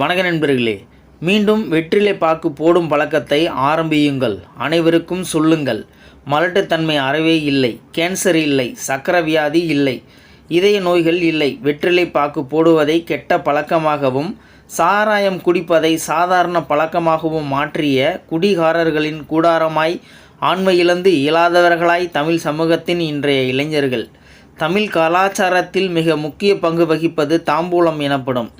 வணக்க நண்பர்களே மீண்டும் வெற்றிலை பாக்கு போடும் பழக்கத்தை ஆரம்பியுங்கள். அனைவருக்கும் சொல்லுங்கள். மலட்டுத்தன்மை அறவே இல்லை கேன்சர் இல்லை சக்கர வியாதி இல்லை இதய நோய்கள் இல்லை. வெற்றிலை பாக்கு போடுவதை கெட்ட பழக்கமாகவும் சாராயம் குடிப்பதை சாதாரண பழக்கமாகவும் மாற்றிய குடிகாரர்களின் கூடாரமாய் ஆண்மை இழந்து இயலாதவர்களாய் தமிழ் சமூகத்தின் இன்றைய இளைஞர்கள். தமிழ் கலாச்சாரத்தில் மிக முக்கிய பங்கு வகிப்பது தாம்பூலம் எனப்படும்.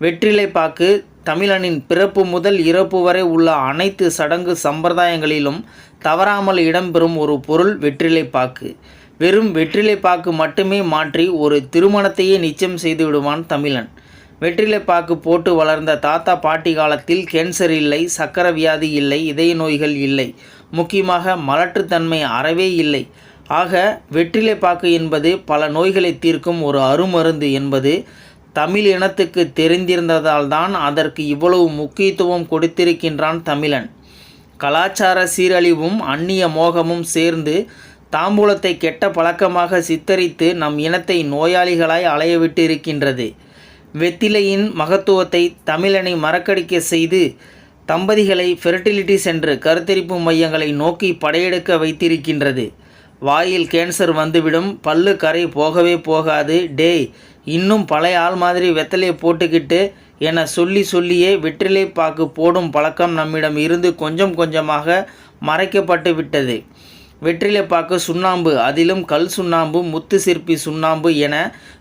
வெற்றிலை பாக்கு தமிழனின் பிறப்பு முதல் இறப்பு வரை உள்ள அனைத்து சடங்கு சம்பிரதாயங்களிலும் தவறாமல் இடம்பெறும் ஒரு பொருள் வெற்றிலை பாக்கு வெறும் வெற்றிலை பாக்கு மட்டுமே மாற்றி ஒரு திருமணத்தையே நிச்சயம் செய்து விடுவான் தமிழன். வெற்றிலை பாக்கு போட்டு வளர்ந்த தாத்தா பாட்டி காலத்தில் கேன்சர் இல்லை சக்கர வியாதி இல்லை இதய நோய்கள் இல்லை. முக்கியமாக மலட்டுத்தன்மை அறவே இல்லை. ஆக வெற்றிலை பாக்கு என்பது பல நோய்களை தீர்க்கும் ஒரு அருமருந்து என்பது தமிழ் இனத்துக்கு தெரிந்திருந்ததால் தான் அதற்கு இவ்வளவு முக்கியத்துவம் கொடுத்திருக்கின்றான் தமிழன். கலாச்சார சீரழிவும் அந்நிய மோகமும் சேர்ந்து தாம்பூலத்தை கெட்ட பழக்கமாக சித்தரித்து நம் இனத்தை நோயாளிகளாய் அலையவிட்டு இருக்கின்றது வெத்திலையின் மகத்துவத்தை தமிழனை மறக்கடிக்க செய்து தம்பதிகளை ஃபெர்டிலிட்டி சென்று கருத்தரிப்பு மையங்களை நோக்கி படையெடுக்க வைத்திருக்கின்றது. வாயில் கேன்சர் வந்துவிடும் பல்லு கரை போகவே போகாது. டேய் இன்னும் பழைய ஆள் மாதிரி வெத்தலையை போட்டுக்கிட்டு என சொல்லி சொல்லியே வெற்றிலை பாக்கு போடும் பழக்கம் நம்மிடம் இருந்து கொஞ்சம் கொஞ்சமாக மறைக்கப்பட்டு விட்டது. வெற்றிலை பாக்கு சுண்ணாம்பு அதிலும் கல் சுண்ணாம்பு முத்து சிற்பி சுண்ணாம்பு என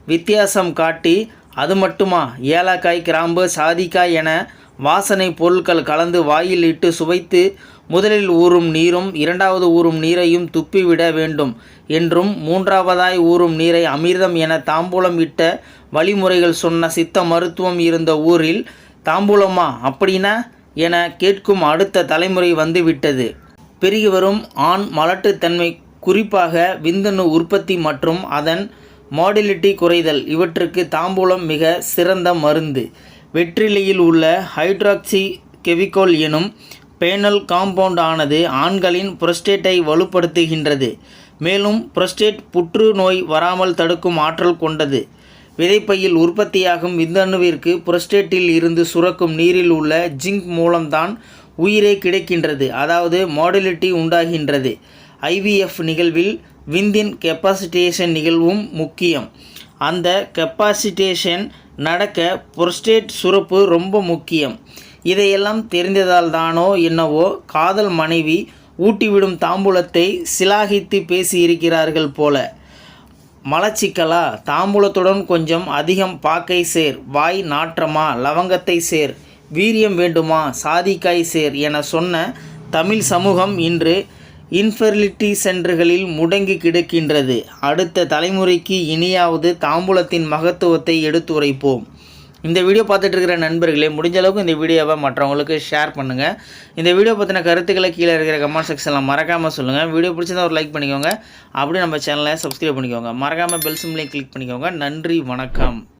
வித்தியாசம் காட்டி அது மட்டுமா? ஏலக்காய் கிராம்பு சாதிக்காய் என வாசனை பொருட்கள் கலந்து வாயில் இட்டு சுவைத்து முதலில் ஊறும் நீரும் இரண்டாவது ஊறும் நீரையும் துப்பிவிட வேண்டும் என்றும் மூன்றாவதாய் ஊறும் நீரை அமிர்தம் என தாம்பூலம் இட்ட வழிமுறைகள் சொன்ன சித்த மருத்துவம் இருந்த ஊரில் தாம்பூலமா? அப்படின்னா? என கேட்கும் அடுத்த தலைமுறை வந்துவிட்டது. பெருகி வரும் ஆண் மலட்டுத்தன்மை குறிப்பாக விந்தணு உற்பத்தி மற்றும் அதன் மாடிலிட்டி குறைதல் இவற்றுக்கு தாம்பூலம் மிக சிறந்த மருந்து. வெற்றிலையில் உள்ள ஹைட்ராக்சி கெவிகோல் எனும் பேனல் காம்பவுண்ட் ஆனது ஆண்களின் புரஸ்டேட்டை வலுப்படுத்துகின்றது. மேலும் புரஸ்டேட் புற்றுநோய் வராமல் தடுக்கும் ஆற்றல் கொண்டது. விதைப்பையில் உற்பத்தியாகும் விந்தணுவிற்கு புரஸ்டேட்டில் இருந்து சுரக்கும் நீரில் உள்ள ஜிங்க் மூலம்தான் உயிரே கிடைக்கின்றது அதாவது மாடலிட்டி உண்டாகின்றது. ஐவிஎஃப் நிகழ்வில் விந்தின் கெப்பாசிட்டேஷன் நிகழ்வும் முக்கியம். அந்த கெப்பாசிட்டேஷன் நடக்க புரஸ்டேட் சுரப்பு ரொம்ப முக்கியம். இதையெல்லாம் தெரிந்ததால் தானோ என்னவோ காதல் மனைவி ஊட்டிவிடும் தாம்பூலத்தை சிலாகித்து பேசியிருக்கிறார்கள் போல. மலச்சிக்கலா தாம்பூலத்துடன் கொஞ்சம் அதிகம் பாக்கை சேர் வாய் நாற்றமா லவங்கத்தை சேர் வீரியம் வேண்டுமா சாதிக்காய் சேர் என சொன்ன தமிழ் சமூகம் இன்று இன்ஃபெர்லிட்டி சென்டர்களில் முடங்கி கிடக்கின்றது. அடுத்த தலைமுறைக்கு இனியாவது தாம்பூலத்தின் மகத்துவத்தை எடுத்துரைப்போம். இந்த வீடியோ பார்த்துட்டு இருக்கிற நண்பர்களே முடிஞ்ச அளவுக்கு இந்த வீடியோவை மற்றவங்களுக்கு ஷேர் பண்ணுங்கள் இந்த வீடியோ பற்றின கருத்துக்களை கீழே இருக்கிற கமெண்ட் செக்ஷனில் மறக்காமல் சொல்லுங்கள் வீடியோ பிடிச்சதா ஒரு லைக் பண்ணிக்கோங்க. அப்படியே நம்ம சேனலை சப்ஸ்கிரைப் பண்ணிக்கோங்க. மறக்காமல் பெல் சிம்லையும் கிளிக் பண்ணிக்கோங்க. நன்றி வணக்கம்.